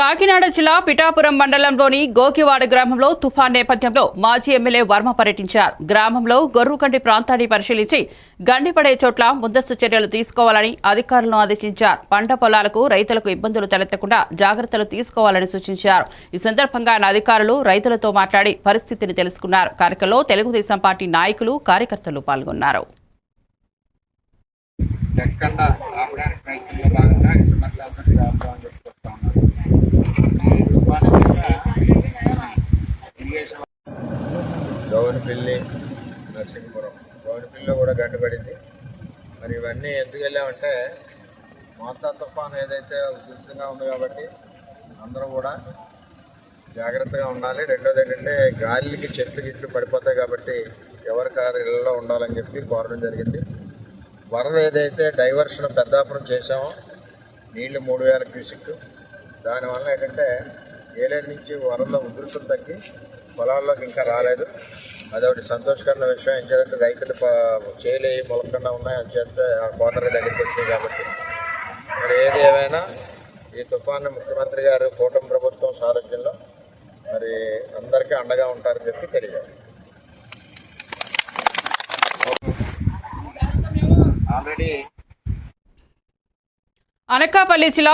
కాకినాడ జిల్లా పిఠాపురం మండలంలోని గోకివాడ గ్రామంలో తుఫాన్ నేపథ్యంలో మాజీ ఎమ్మెల్యే వర్మ పర్యటించారు. గ్రామంలో గొర్రుకంటి ప్రాంతాన్ని పరిశీలించి గండిపడే చోట్ల ముందస్తు చర్యలు తీసుకోవాలని అధికారులను ఆదేశించారు. పంట పొలాలకు రైతులకు ఇబ్బందులు తలెత్తకుండా జాగ్రత్తలు తీసుకోవాలని సూచించారు. ఈ సందర్భంగా ఆయన అధికారులు రైతులతో మాట్లాడి పరిస్థితిని తెలుసుకున్నారు. కార్యక్రమంలో తెలుగుదేశం పార్టీ నాయకులు కార్యకర్తలు పాల్గొన్నారు. గౌనపిల్లి నరసింహపురం. గౌనపిల్లిలో కూడా గంటపడింది మరి ఇవన్నీ ఎందుకు వెళ్ళామంటే మోతా తుఫాన్ ఏదైతే ఉధృతంగా ఉంది కాబట్టి అందరూ కూడా జాగ్రత్తగా ఉండాలి. రెండోది ఏంటంటే గాలికి చెట్లు గిట్లు పడిపోతాయి కాబట్టి ఎవరి కారు ఇళ్ళలో ఉండాలని చెప్పి కోరడం జరిగింది. వరద ఏదైతే డైవర్షన్ పెద్దాపురం చేశామో నీళ్ళు మూడు వేల క్యూసిక్ దానివల్ల ఏంటంటే ఏలేరు నుంచి వరద ఉధృతం తగ్గి పొలాల్లోకి ఇంకా రాలేదు. అదొకటి సంతోషకరమైన విషయం. ఏంటంటే రైతులు ప- చేలి మొలకుండా ఉన్నాయి అని చెప్తే ఆ కోతరి దగ్గరికి వచ్చింది కాబట్టి. మరి ఏది ఏమైనా ఈ తుఫాను ముఖ్యమంత్రి గారు కూటమి ప్రభుత్వం సారథ్యంలో మరి అందరికీ అండగా ఉంటారని చెప్పి తెలియజేస్తారు ఆల్రెడీ అనకాపల్లి జిల్లా